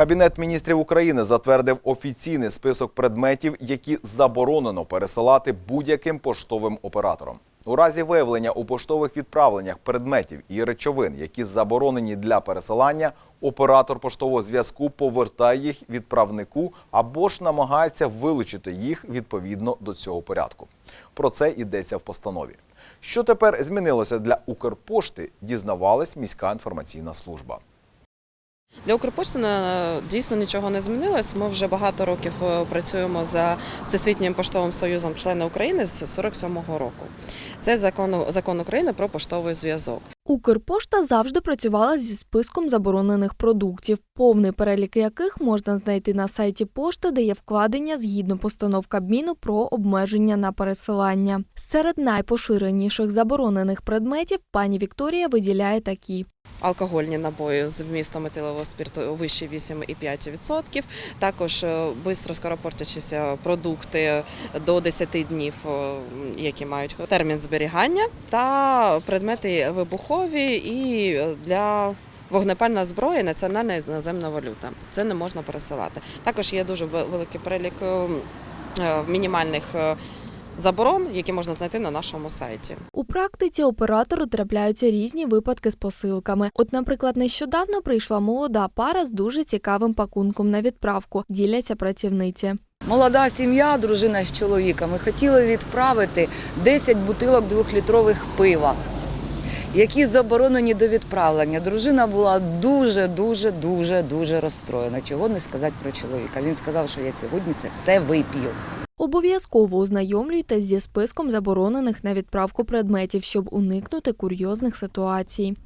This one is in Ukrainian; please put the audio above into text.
Кабінет міністрів України затвердив офіційний список предметів, які заборонено пересилати будь-яким поштовим оператором. У разі виявлення у поштових відправленнях предметів і речовин, які заборонені для пересилання, оператор поштового зв'язку повертає їх відправнику або ж намагається вилучити їх відповідно до цього порядку. Про це йдеться в постанові. Що тепер змінилося для Укрпошти, дізнавалась міська інформаційна служба. Для Укрпошти е, дійсно нічого не змінилось. Ми вже багато років е, працюємо за Всесвітнім поштовим союзом члени України з 47-го року. Це закон, закон України про поштовий зв'язок. Укрпошта завжди працювала зі списком заборонених продуктів, повний перелік яких можна знайти на сайті пошти, де є вкладення згідно постанов Кабміну про обмеження на пересилання. Серед найпоширеніших заборонених предметів пані Вікторія виділяє такі. Алкогольні набої з вмістом метилового спирту вище 8,5%. Також е, бистро скоропортячися продукти до 10 днів, е, які мають термін зберігання, та предмети вибухові і е, для Вогнепальна зброя, національна і іноземна валюта. Це не можна пересилати. Також є дуже великий перелік е, е, мінімальних заборон, які можна знайти на нашому сайті. У практиці оператору трапляються різні випадки з посилками. От, наприклад, нещодавно прийшла молода пара з дуже цікавим пакунком на відправку. Діляться працівниці. Молода сім'я, дружина з чоловіком, і хотіли відправити 10 бутилок двохлітрових пива, які заборонені до відправлення. Дружина була дуже, дуже, дуже, дуже розстроєна. Чого не сказати про чоловіка. Він сказав, що я сьогодні це все вип'ю. Обов'язково ознайомлюйтесь зі списком заборонених на відправку предметів, щоб уникнути курйозних ситуацій.